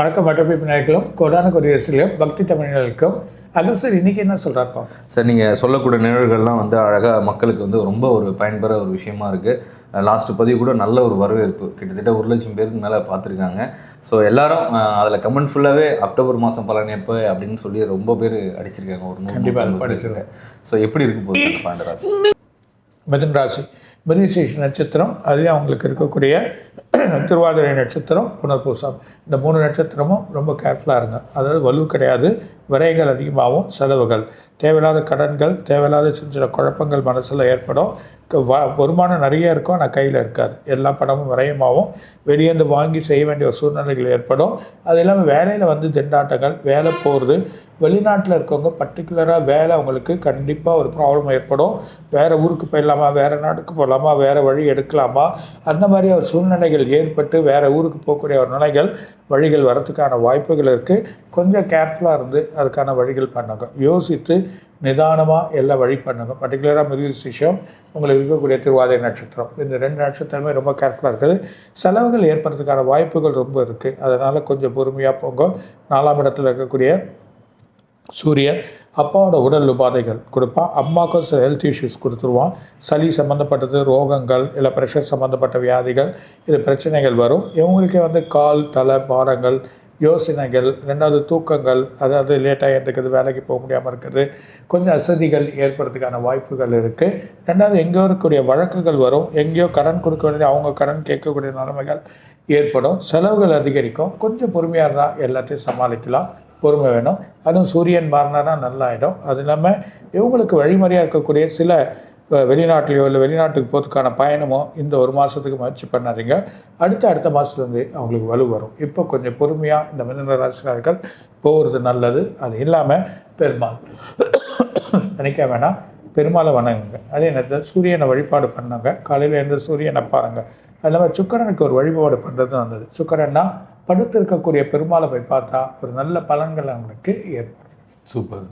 வணக்கம் மற்றபிப்பு நாயர்களும் கொடான கொடியரசுலையும் பக்தி தமிழர்களுக்கும் அகஸ்டர் இன்னைக்கு என்ன சொல்கிறாருப்பா சார் நீங்கள் சொல்லக்கூடிய நிகழ்வுகள்லாம் வந்து அழகாக மக்களுக்கு வந்து ரொம்ப ஒரு பயன்பெற ஒரு விஷயமா இருக்குது லாஸ்ட் பதிவு கூட நல்ல ஒரு வரவேற்பு. கிட்டத்தட்ட ஒரு லட்சம் பேருக்கு மேலே பார்த்துருக்காங்க ஸோ எல்லாரும் அதில் கமெண்ட் ஃபுல்லாகவே அக்டோபர் மாதம் பலன் எப்போ அப்படின்னு சொல்லி ரொம்ப பேர் அடிச்சிருக்காங்க. ஒரு நூறு கண்டிப்பா அது நூற்றம்பது படிச்சிருக்கேன். ஸோ எப்படி இருக்கு போகுது சார் பாண்டராசி மிதுன் ராசி. மிருகசேஷ நட்சத்திரம் அதுலேயும் அவங்களுக்கு இருக்கக்கூடிய திருவாதிரை நட்சத்திரம் புனர்பூசம். இந்த மூணு நட்சத்திரமும் ரொம்ப கேர்ஃபுல்லாக இருங்க. அதாவது வலு கிடையாது விரைகள் அதிகமாகவும் செலவுகள். தேவையில்லாத கடன்கள் தேவையில்லாத சின்ன சின்ன குழப்பங்கள் மனசில் ஏற்படும். வ வருமானம் நிறைய இருக்கும் ஆனால் கையில் இருக்காது. எல்லா பணமும் விரயமாகவும் வெளியேந்து வாங்கி செய்ய வேண்டிய ஒரு சூழ்நிலைகள் ஏற்படும். அது இல்லாமல் வேலையில் வந்து திண்டாட்டங்கள் வேலை போகிறது வெளிநாட்டில் இருக்கவங்க பர்டிகுலராக வேலை அவங்களுக்கு கண்டிப்பாக ஒரு ப்ராப்ளம் ஏற்படும். வேறு ஊருக்கு போயிடலாமா வேறு நாட்டுக்கு போகலாமா வேறு வழி எடுக்கலாமா அந்த மாதிரி ஒரு சூழ்நிலைகள் ஏற்பட்டு வேறு ஊருக்கு போகக்கூடிய ஒரு நிலைகள் வழிகள் வரத்துக்கான வாய்ப்புகள் இருக்குது கொஞ்சம் கேர்ஃபுல்லாக இருந்து அதுக்கான வழிகள் பண்ணுங்க. யோசித்து நிதானமாக எல்லாம் வழி பண்ணுங்க பர்டிகுலராக மிருகசிஷம் உங்களுக்கு இருக்கக்கூடிய திருவாதிரை நட்சத்திரம். இந்த ரெண்டு நட்சத்திரமே ரொம்ப கேர்ஃபுல்லாக இருக்குது. செலவுகள் ஏற்படுறதுக்கான வாய்ப்புகள் ரொம்ப இருக்குது அதனால் கொஞ்சம் பொறுமையாக போங்க. நாலாம் இடத்துல இருக்கக்கூடிய சூரியன் அப்பாவோட உடல் உபாதைகள் கொடுப்பா. அம்மாவுக்கும் சில ஹெல்த் இஷ்யூஸ் கொடுத்துருவான். சளி சம்மந்தப்பட்டது ரோகங்கள் இல்லை ப்ரெஷர் சம்மந்தப்பட்ட வியாதிகள் இது பிரச்சனைகள் வரும். இவங்களுக்கே வந்து கால் தலை பாரங்கள் யோசனைகள் ரெண்டாவது தூக்கங்கள் அதாவது லேட்டாக எடுக்கிறது வேலைக்கு போக முடியாமல் இருக்கிறது கொஞ்சம் அசதிகள் ஏற்படுறதுக்கான வாய்ப்புகள் இருக்குது ரெண்டாவது எங்கேயோ இருக்கக்கூடிய வழக்குகள் வரும். எங்கேயோ கடன் கொடுக்க வேண்டியது அவங்க கடன் கேட்கக்கூடிய நிலைமைகள் ஏற்படும். செலவுகள் அதிகரிக்கும். கொஞ்சம் பொறுமையாக இருந்தால் எல்லாத்தையும் சமாளிக்கலாம். பொறுமை வேணும். அதுவும் சூரியன் மாறினா நல்லாயிடும். அது இல்லாமல் இவங்களுக்கு வழிமுறையாக இருக்கக்கூடிய சில வெளிநாட்டிலையோ இல்லை வெளிநாட்டுக்கு போகிறதுக்கான பயணமோ இந்த ஒரு மாதத்துக்கு முயற்சி பண்ணாதீங்க. அடுத்த அடுத்த மாதத்துலேருந்து அவங்களுக்கு வலு வரும். இப்போ கொஞ்சம் பொறுமையாக இந்த மிதன ராசிக்காரர்கள் போகிறது நல்லது. அது இல்லாமல் பெருமாள். நினைக்க வேணாம். பெருமாளை வணங்குங்க. அதே நேரத்தில் சூரியனை வழிபாடு பண்ணாங்க. காலையில் எழுந்து சூரியனை பாருங்க. அது இல்லாமல் சுக்கரனுக்கு ஒரு வழிபாடு பண்ணுறது நல்லது. சுக்கரன்னா படுத்து இருக்கக்கூடிய பெருமாளை போய் பார்த்தா ஒரு நல்ல பலன்கள் அவங்களுக்கு ஏற்படும். சூப்பர்.